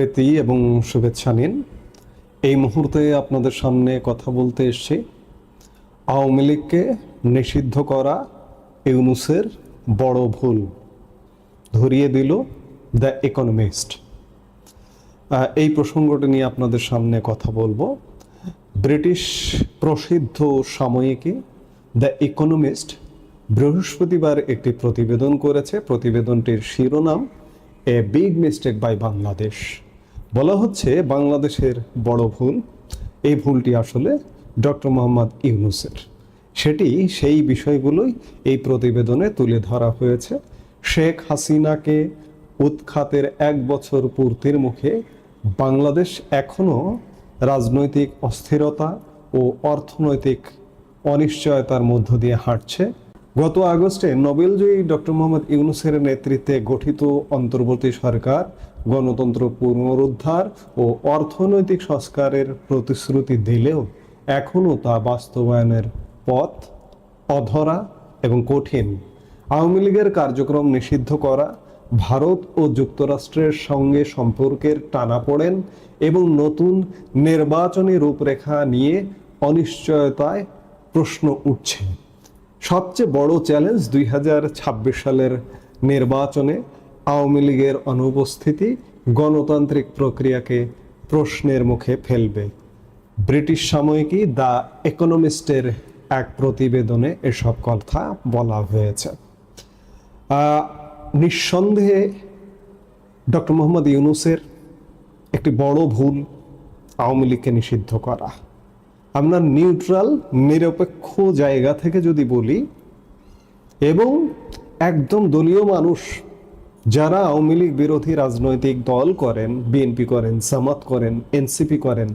প্রীতি এবং শুভেচ্ছা নিন। এই মুহূর্তে আপনাদের সামনে কথা বলতে এসেছি। আওয়ামী লীগকে নিষিদ্ধ করা ইউনুসের বড় ভুল। ধরিয়ে দিল দ্য ইকোনমিস্ট। এই প্রসঙ্গটি নিয়ে আপনাদের সামনে কথা বলব। ব্রিটিশ প্রসিদ্ধ সাময়িকী দ্য ইকোনমিস্ট বৃহস্পতিবার একটি প্রতিবেদন করেছে। প্রতিবেদনটির শিরোনাম, a big mistake by Bangladesh. বলা হচ্ছে বাংলাদেশের বড় ভুল। এই ভুলটি আসলে ডক্টর মোহাম্মদ ইউনুসের। সেটি সেই বিষয়গুলোই এই প্রতিবেদনে তুলে ধরা হয়েছে। শেখ হাসিনাকে উৎখাতের এক বছর পূর্তির মুখে বাংলাদেশ এখনও রাজনৈতিক অস্থিরতা ও অর্থনৈতিক অনিশ্চয়তার মধ্য দিয়ে হাঁটছে। গত আগস্টে নোবেলজয়ী ডক্টর মোহাম্মদ ইউনুসের নেতৃত্বে গঠিত অন্তর্বর্তী সরকার গণতন্ত্র পুনরুদ্ধার ও অর্থনৈতিক সংস্কারের প্রতিশ্রুতি দিলেও এখনও তা বাস্তবায়নের পথ অধরা এবং কঠিন। আওয়ামী লীগের কার্যক্রম নিষিদ্ধ করা, ভারত ও যুক্তরাষ্ট্রের সঙ্গে সম্পর্কের টানাপোড়েন এবং নতুন নির্বাচনী রূপরেখা নিয়ে অনিশ্চয়তায় প্রশ্ন উঠছে। সবচেয়ে বড় চ্যালেঞ্জ দুই হাজার ছাব্বিশ সালের নির্বাচনে আওয়ামী লীগের অনুপস্থিতি গণতান্ত্রিক প্রক্রিয়াকে প্রশ্নের মুখে ফেলবে। ব্রিটিশ সাময়িকী দ্য ইকোনমিস্টের এক প্রতিবেদনে এসব কথা বলা হয়েছে। নিঃসন্দেহে ডক্টর মোহাম্মদ ইউনুসের একটি বড় ভুল আওয়ামী লীগকে নিষিদ্ধ করা। আমরা নিউট্রাল, নিরপেক্ষ জায়গা থেকে যদি বলি, এবং একদম দলীয় মানুষ যারা আওয়ামী লীগ বিরোধী রাজনৈতিক দল করেন, বিএনপি করেন, জামাত করেন, এনসিপি করেন,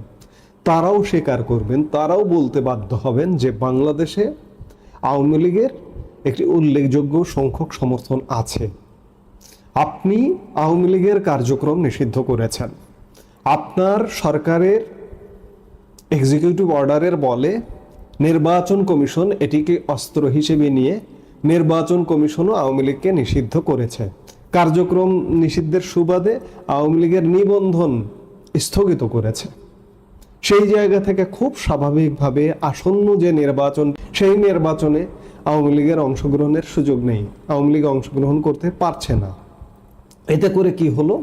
তারাও স্বীকার করবেন, তারাও বলতে বাধ্য হবেন যে বাংলাদেশে আওয়ামী লীগের একটি উল্লেখযোগ্য সংখ্যক সমর্থন আছে। আপনি আওয়ামী লীগের কার্যক্রম নিষিদ্ধ করেছেন। আপনার সরকারের এক্সিকিউটিভ অর্ডারের বলে নির্বাচন কমিশন এটিকে অস্ত্র হিসেবে নিয়ে নির্বাচন কমিশনও আওয়ামী লীগকে নিষিদ্ধ করেছে। কার্যক্রম নিষিদ্ধের সুবাদে আওয়ামী লীগের নিবন্ধন স্থগিত করেছে। সেই জায়গা থেকে খুব স্বাভাবিকভাবে আসন্ন যে নির্বাচন, সেই নির্বাচনে আওয়ামী লীগের অংশগ্রহণের সুযোগ নেই। আওয়ামী লীগ অংশগ্রহণ করতে পারছে না। এতে করে কি হলো?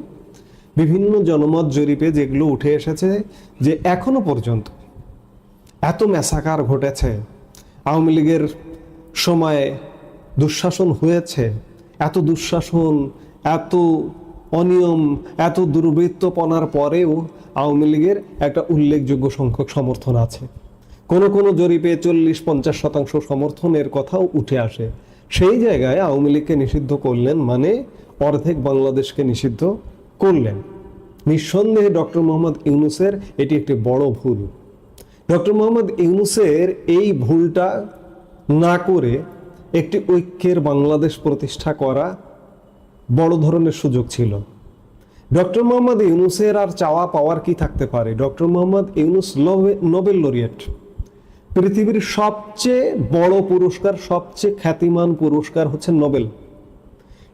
বিভিন্ন জনমত জরিপে যেগুলো উঠে এসেছে যে এখনও পর্যন্ত এত মেসাকার ঘটেছে, আওয়ামী লীগের সময়ে দুঃশাসন হয়েছে এত দুঃশাসন, এত অনিয়ম, এত দুর্বৃত্তপনার পরেও আওয়ামী লীগের একটা উল্লেখযোগ্য সংখ্যক সমর্থন আছে। কোনো কোনো জরিপে চল্লিশ পঞ্চাশ শতাংশ সমর্থনের কথাও উঠে আসে। সেই জায়গায় আওয়ামী লীগকে নিষিদ্ধ করলেন মানে অর্ধেক বাংলাদেশকে নিষিদ্ধ করলেন। নিঃসন্দেহে ডক্টর মোহাম্মদ ইউনুসের এটি একটি বড় ভুল। ডক্টর মোহাম্মদ ইউনুসের এই ভুলটা না করে একটি ঐক্যের বাংলাদেশ প্রতিষ্ঠা করা বড় ধরনের সুযোগ ছিল। ডক্টর মোহাম্মদ ইউনুসের আর চাওয়া পাওয়ার কি থাকতে পারে? Doctor Mohammad Yunus Nobel laureate. পৃথিবীর সবচেয়ে বড় পুরস্কার, সবচেয়ে খ্যাতিমান পুরস্কার হচ্ছে নোবেল।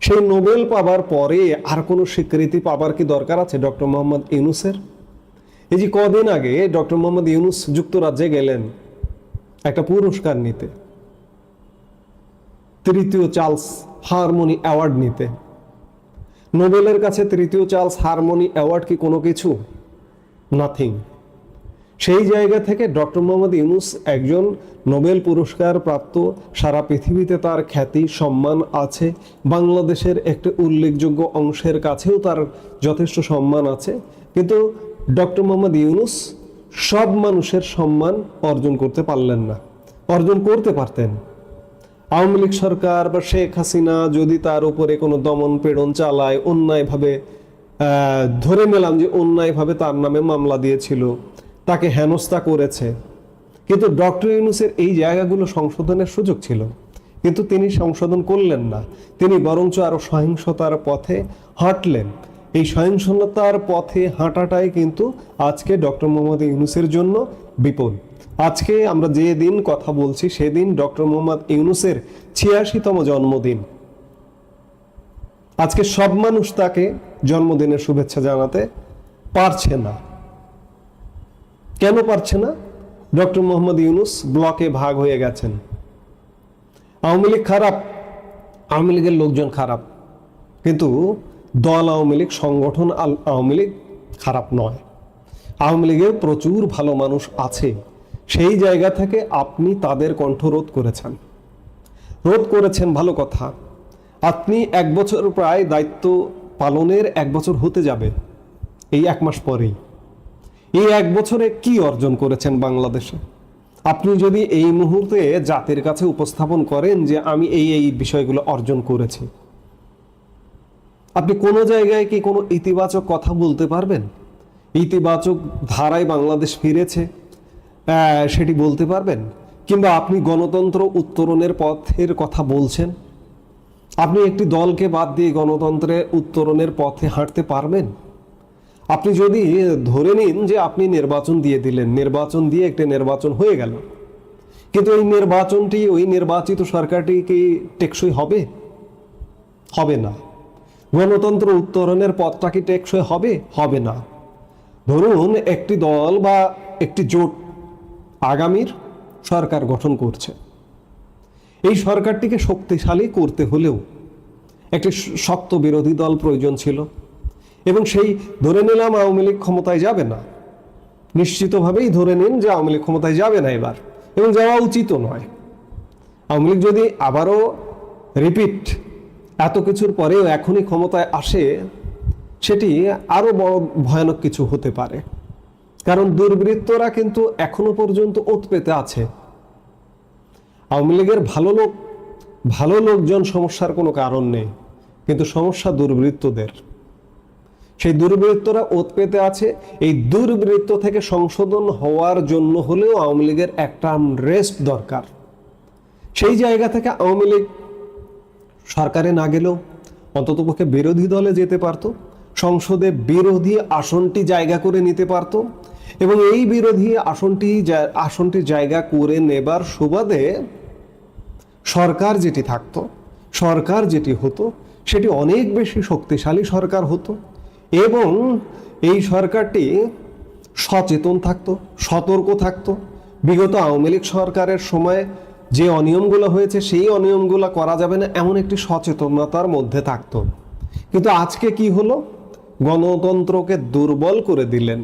সেই নোবেল পাবার পরে আর কোনো স্বীকৃতি পাবার কি দরকার আছে ডক্টর মোহাম্মদ ইউনুসের? এই যে কদিন আগে ডক্টর মোহাম্মদ ইউনুস যুক্তরাজ্যে গেলেন একটা পুরস্কার নিতে। তৃতীয় চার্লস হারমোনি অ্যাওয়ার্ড নিতে। নোবেলের কাছে তৃতীয় চার্লস হারমোনি অ্যাওয়ার্ড কি কোনো কিছু? নাথিং। সেই জায়গা থেকে ডক্টর মোহাম্মদ ইউনুস একজন নোবেল পুরস্কার প্রাপ্ত সারা পৃথিবীতে তার খ্যাতি, সম্মান আছে, বাংলাদেশের একটি উল্লেখযোগ্য অংশের কাছেও তার যথেষ্ট সম্মান আছে, কিন্তু ডক্টর মোহাম্মদ ইউনুস সব মানুষের সম্মান অর্জন করতে পারলেন না, অর্জন করতে পারতেন। আওয়ামী লীগ সরকার বা শেখ হাসিনা যদি তার উপরে কোনো দমন পীড়ন চালায়, অন্যায়ভাবে ধরে নিলাম যে অন্যায়ভাবে তার নামে মামলা দিয়েছিল, তাকে হেনস্থা করেছে। কিন্তু ডক্টর ইউনুসের এই জায়গাগুলো সংশোধনের সুযোগ ছিল। কিন্তু তিনি সংশোধন করলেন না। তিনি বরঞ্চ আরও সহিংসতার পথে হাঁটলেন। এই সহিংসতার পথে হাঁটাটাই কিন্তু আজকে ডক্টর মোহাম্মদ ইউনুসের জন্য বিপদ। আজকে আমরা যে দিন কথা বলছি, সেদিন ডক্টর মোহাম্মদ ইউনুসের ছিয়াশিতম জন্মদিন। আজকে সব মানুষ তাকে জন্মদিনের শুভেচ্ছা জানাতে পারছে না। কেন পারছে না? ডক্টর মোহাম্মদ ইউনুস ব্লকে ভাগ হয়ে গেছেন। আওয়ামী লীগ খারাপ, আওয়ামী লীগের লোকজন খারাপ। কিন্তু দল আওয়ামী লীগ, সংগঠন আওয়ামী লীগ খারাপ নয়। আওয়ামী লীগের প্রচুর ভালো মানুষ আছে। সেই জায়গা থেকে আপনি তাদের কণ্ঠ রোধ করেছেন। রোধ করেছেন ভালো কথা। আপনি এক বছর প্রায় দায়িত্ব পালনের এক বছর হতে যাবে, এই এক মাস পরেই। এই এক বছরে কি অর্জন করেছেন বাংলাদেশে? আপনি যদি এই মুহূর্তে জাতির কাছে উপস্থাপন করেন যে আমি এই এই বিষয়গুলো অর্জন করেছি, আপনি কোনো জায়গায় কি কোনো ইতিবাচক কথা বলতে পারবেন? ইতিবাচক ধারায় বাংলাদেশ ফিরেছে? সেটি বলতে পারবেন? কিংবা আপনি গণতন্ত্র উত্তরণের পথের কথা বলছেন? আপনি একটি দলকে বাদ দিয়ে গণতন্ত্রের উত্তরণের পথে হাঁটতে পারবেন? আপনি যদি ধরে নিন যে আপনি নির্বাচন দিয়ে দিলেন, নির্বাচন দিয়ে একটি নির্বাচন হয়ে গেল। কিন্তু এই নির্বাচনটি, ওই নির্বাচিত সরকারটি কি টেকসই হবে? হবে না। গণতন্ত্র উত্তরণের পথটা কি টেকসই হবে? হবে না। ধরুন একটি দল বা একটি জোট আগামীর সরকার গঠন করছে। এই সরকারটিকে শক্তিশালী করতে হলেও একটি শক্ত বিরোধী দল প্রয়োজন ছিল এবং সেই ধরে নিলাম আওয়ামী লীগ ক্ষমতায় যাবে না। নিশ্চিতভাবেই ধরে নিন যে আওয়ামী লীগ ক্ষমতায় যাবে না এবার এবং যাওয়া উচিতও নয়। আওয়ামী লীগ যদি আবারও রিপিট এত কিছুর পরেও এখনই ক্ষমতায় আসে, সেটি আরও বড় ভয়ানক কিছু হতে পারে। কারণ দুর্বৃত্তরা কিন্তু এখনও পর্যন্ত ওত পেতে আছে। আওয়ামী লীগের ভালো লোক, ভালো লোকজন সমস্যার কোনো কারণ নেই, কিন্তু সমস্যা দুর্বৃত্তদের। সেই দুর্বৃত্তরা ওত পেতে আছে, এই দুর্বৃত্ত থেকে সংশোধন হওয়ার জন্য হলেও আওয়ামী লীগের একটা রেস্ট দরকার। সেই জায়গা থেকে আওয়ামী লীগ সরকারে না গেলেও অন্ততপক্ষে বিরোধী দলে যেতে পারত। সংসদে বিরোধী আসনটি জায়গা করে নিতে পারত এবং এই বিরোধী আসনটি আসনটি জায়গা করে নেবার সুবাদে সরকার যেটি থাকতো, সরকার যেটি হতো, সেটি অনেক বেশি শক্তিশালী সরকার হতো এবং এই সরকারটি সচেতন থাকতো, সতর্ক থাকতো। বিগত আওয়ামী লীগ সরকারের সময় যে অনিয়মগুলো হয়েছে, সেই অনিয়মগুলো করা যাবে না, এমন একটি সচেতনতার মধ্যে থাকতো। কিন্তু আজকে কি হলো? গণতন্ত্রকে দুর্বল করে দিলেন।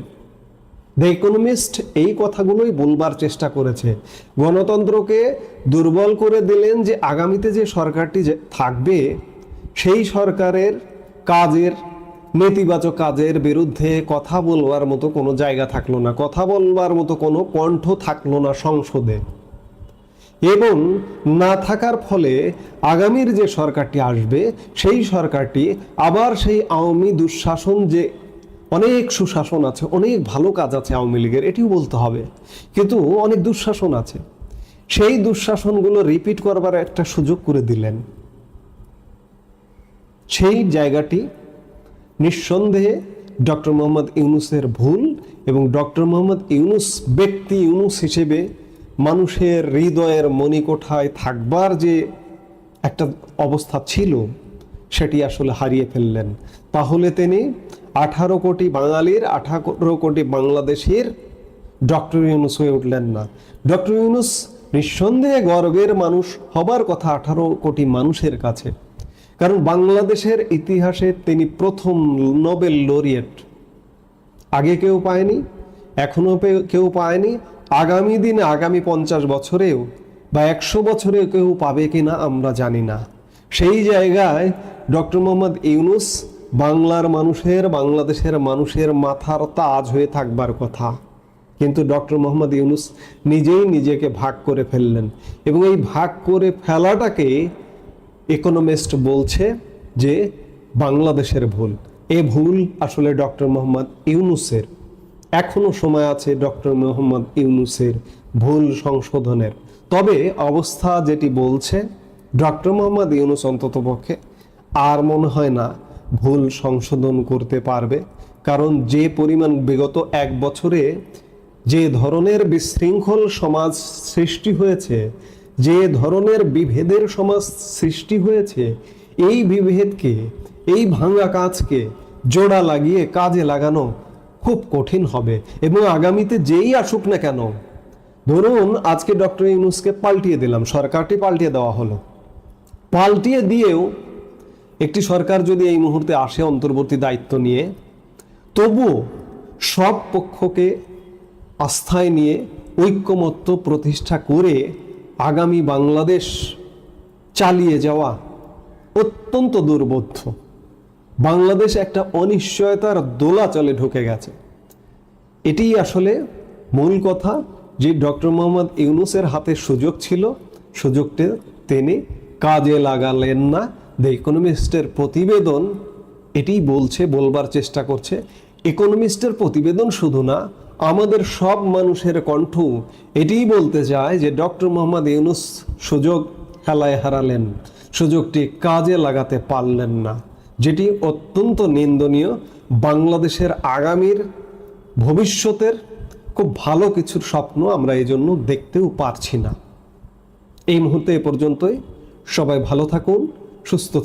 দ্য ইকোনমিস্ট এই কথাগুলোই বলবার চেষ্টা করেছে। গণতন্ত্রকে দুর্বল করে দিলেন যে আগামীতে যে সরকারটি থাকবে, সেই সরকারের কাজের, নেতিবাচক কাজের বিরুদ্ধে কথা বলবার মতো কোনো জায়গা থাকল না, কথা বলবার মতো কোনো কণ্ঠ থাকল না সংসদে। এবং না থাকার ফলে আগামীর যে সরকারটি আসবে, সেই সরকারটি আবার সেই আওয়ামী দুঃশাসন যে অনেক সুশাসন আছে, অনেক ভালো কাজ আছে আওয়ামী লীগের, এটিও বলতে হবে। কিন্তু অনেক দুঃশাসন আছে। সেই দুঃশাসনগুলো রিপিট করবার একটা সুযোগ করে দিলেন। সেই জায়গাটি নিঃসন্দেহে ডক্টর মোহাম্মদ ইউনুসের ভুল এবং ডক্টর মোহাম্মদ ইউনুস ব্যক্তি ইউনুস হিসেবে মানুষের হৃদয়ের মণিকোঠায় থাকবার যে একটা অবস্থা ছিল, সেটি আসলে হারিয়ে ফেললেন। তাহলে তিনি আঠারো কোটি বাঙালির, আঠারো কোটি বাংলাদেশের ডক্টর ইউনুস হয়ে উঠলেন না। ডক্টর ইউনুস নিঃসন্দেহে গর্বের মানুষ হবার কথা আঠারো কোটি মানুষের কাছে। কারণ বাংলাদেশের ইতিহাসে তিনি প্রথম নোবেল লরিয়েট। আগে কেউ পায়নি, এখনও পে- কেউ পায়নি আগামী দিনে আগামী পঞ্চাশ বছরেও বা একশো বছরেও কেউ পাবে কিনা আমরা জানি না। সেই জায়গায় ডক্টর মোহাম্মদ ইউনুস বাংলার মানুষের, বাংলাদেশের মানুষের মাথার তাজ হয়ে থাকবার কথা। কিন্তু ডক্টর মোহাম্মদ ইউনুস নিজেই নিজেকে ভাগ করে ফেললেন এবং এই ভাগ করে ফেলাটাকে ইকোনমিস্ট বলছে যে বাংলাদেশের ভুল। এ ভুল আসলে ডক্টর মোহাম্মদ ইউনুসের। এখনও সময় আছে ডক্টর মোহাম্মদ ইউনুসের ভুল সংশোধনের। তবে অবস্থা যেটি বলছে, ডক্টর মোহাম্মদ ইউনুস অন্তত পক্ষে আর মনে হয় না ভুল সংশোধন করতে পারবে। কারণ যে পরিমাণ বিগত এক বছরে যে ধরনের বিশৃঙ্খল সমাজ সৃষ্টি হয়েছে, যে ধরনের বিভেদের সমাজ সৃষ্টি হয়েছে, এই বিভেদকে, এই ভাঙা কাজকে জোড়া লাগিয়ে কাজে লাগানো খুব কঠিন হবে এবং আগামীতে যেই আসুক না কেন, ধরুন আজকে ডক্টর ইউনুসকে পাল্টিয়ে দিলাম, সরকারটি পাল্টিয়ে দেওয়া হলো। পাল্টিয়ে দিয়েও একটি সরকার যদি এই মুহূর্তে আসে অন্তর্বর্তী দায়িত্ব নিয়ে, তবুও সব পক্ষকে আস্থায় নিয়ে ঐক্যমত্য প্রতিষ্ঠা করে আগামী বাংলাদেশ চালিয়ে যাওয়া অত্যন্ত দুর্বোধ্য। বাংলাদেশ একটা অনিশ্চয়তার দোলাচলে ঢুকে গেছে। এটি আসলে মূল কথা যে ডক্টর মোহাম্মদ ইউনুসের হাতে সুযোগ ছিল। সুযোগটি তিনি কাজে লাগালেন না। দ্য ইকোনমিস্টের প্রতিবেদন এটি বলছে, বলবার চেষ্টা করছে, ইকোনমিস্টের প্রতিবেদন শুধু না, আমাদের সব মানুষের কণ্ঠ। এটিই বলতে চায় যে ডক্টর মোহাম্মদ ইউনুস সুযোগ খেলায় হারালেন। সুযোগটি কাজে লাগাতে পারলেন না। যেটি অত্যন্ত নিন্দনীয় বাংলাদেশের আগামীর ভবিষ্যতের খুব ভালো কিছুর স্বপ্ন আমরা এই জন্য দেখতেও পারছি না। এই মুহূর্তে এ পর্যন্তই। সবাই ভালো থাকুন, সুস্থ থাকুন।